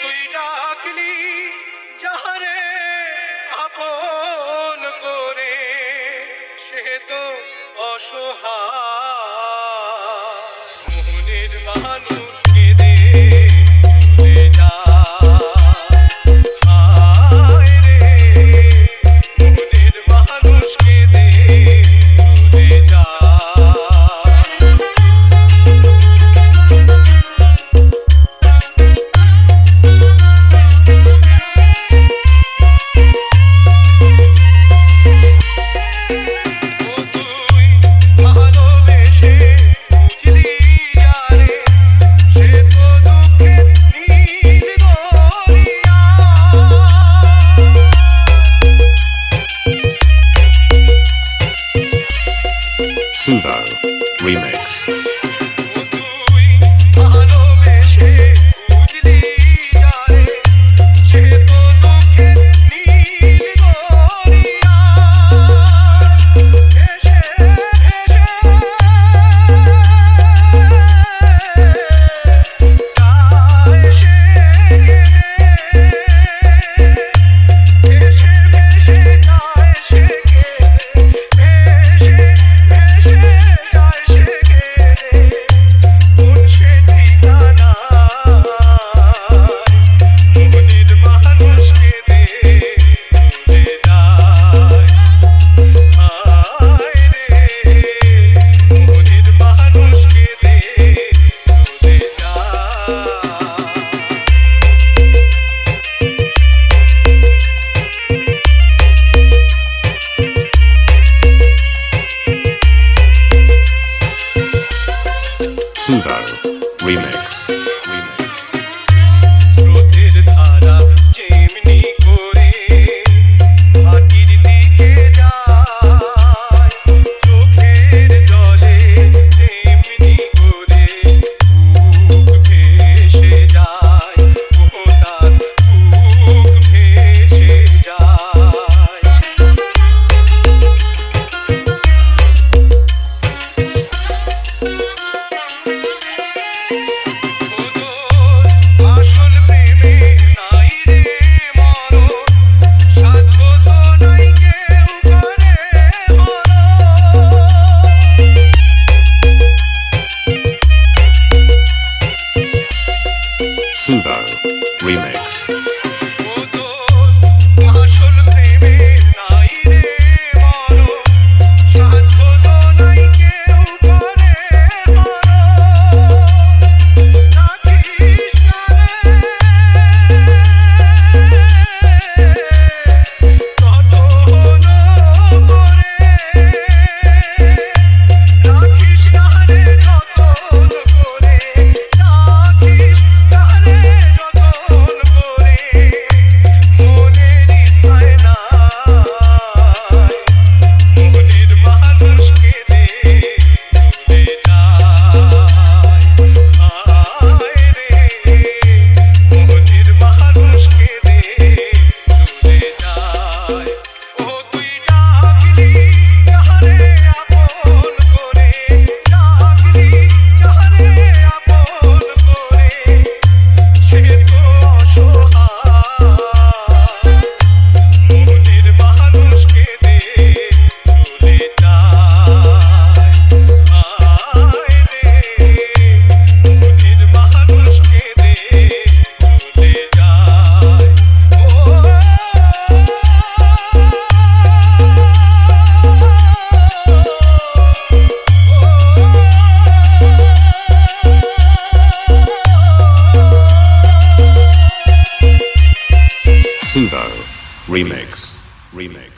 তুই ডাকলি যাহারে আপন করে সে তো অসহায়। মনের মা Remix. Remix. Suvo. Remix. Remix. Remix.